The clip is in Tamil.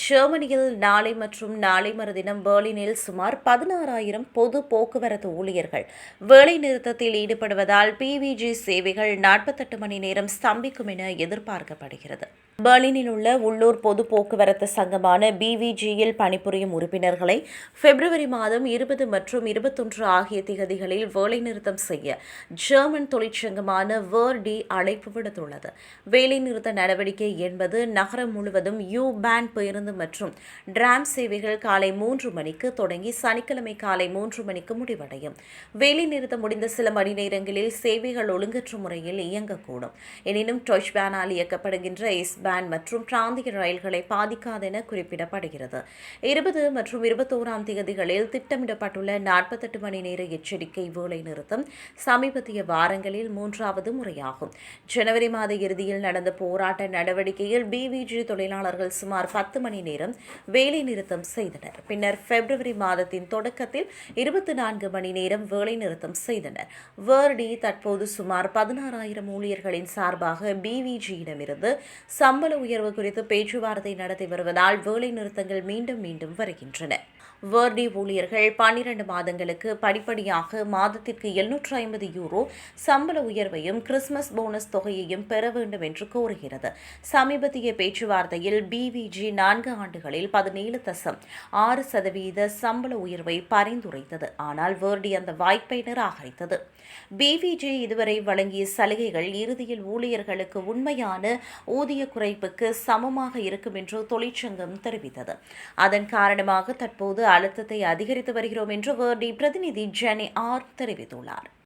ஜெர்மனியில் நாளை மற்றும் நாளை மறுதினம் பெர்லினில் சுமார் பதினாறாயிரம் பொது போக்குவரத்து ஊழியர்கள் வேலைநிறுத்தத்தில் ஈடுபடுவதால் பிவிஜி சேவைகள் நாற்பத்தெட்டு மணி நேரம் ஸ்தம்பிக்கும் என எதிர்பார்க்கப்படுகிறது. பெர்லினில் உள்ள உள்ளூர் பொது போக்குவரத்து சங்கமான பிவிஜியில் பணிபுரியும் உறுப்பினர்களை பிப்ரவரி மாதம் இருபது மற்றும் இருபத்தொன்று ஆகிய திகதிகளில் வேலைநிறுத்தம் செய்ய ஜெர்மன் தொழிற்சங்கமான வேர்டி அழைப்பு விடுத்துள்ளது. வேலைநிறுத்த நடவடிக்கை என்பது நகரம் முழுவதும் யூ பேண்ட் பேருந்து மற்றும் டிராம் சேவைகள் காலை மூன்று மணிக்கு தொடங்கி சனிக்கிழமை காலை மூன்று மணிக்கு முடிவடையும். வேலைநிறுத்தம் முடிந்த சில மணி நேரங்களில் சேவைகள் ஒழுங்கற்ற முறையில் இயங்கக்கூடும். எனினும் டொச் பேனால் இயக்கப்படுகின்ற எஸ் பேன் மற்றும் பிராந்திய ரயில்களை பாதிக்காது என குறிப்பிடப்படுகிறது. இருபது மற்றும் இருபத்தோராம் தேதிகளில் திட்டமிடப்பட்டுள்ள நாற்பத்தெட்டு மணி நேர எச்சரிக்கை வேலை நிறுத்தம் சமீபத்திய வாரங்களில் மூன்றாவது முறையாகும். ஜனவரி மாத இறுதியில் நடந்த போராட்ட நடவடிக்கையில் பிவிஜி தொழிலாளர்கள் சுமார் பத்து மணி நேரம் வேலை நிறுத்தம் செய்தனர். பின்னர் பிப்ரவரி மாதத்தின் தொடக்கத்தில் இருபத்தி நான்கு மணி நேரம் வேலை நிறுத்தம் செய்தனர். வேர்டி தற்போது சுமார் பதினாறாயிரம் ஊழியர்களின் சார்பாக பிவிஜியிடமிருந்து சம்பள உயர்வு குறித்து பேச்சுவார்த்தை நடத்தி வருவதால் வேலை நிறுத்தங்கள் மீண்டும் மீண்டும் வருகின்றன. வேர்டி ஊழியர்கள் பன்னிரண்டு மாதங்களுக்கு படிப்படியாக மாதத்திற்கு எழுநூற்று ஐம்பது யூரோ சம்பள உயர்வையும் கிறிஸ்துமஸ் போனஸ் தொகையையும் பெற வேண்டும் என்று கோருகிறது. சமீபத்திய பேச்சுவார்த்தையில் பிவிஜி நான்கு ஆண்டுகளில் பதினேழு தசம் ஆறு சதவீத சம்பள உயர்வை பரிந்துரைத்தது. ஆனால் வேர்டி அந்த வாய்ப்பை நிராகரித்தது. பிவிஜி இதுவரை வழங்கிய சலுகைகள் இறுதியில் ஊழியர்களுக்கு உண்மையான ஊதிய குறைப்புக்கு சமமாக இருக்கும் என்று தொழிற்சங்கம் தெரிவித்தது. அதன் காரணமாக தற்போது அழுத்தத்தை அதிகரித்து வருகிறோம் என்று வேர்டி பிரதிநிதி ஜெனி ஆர் தெரிவித்துள்ளார்.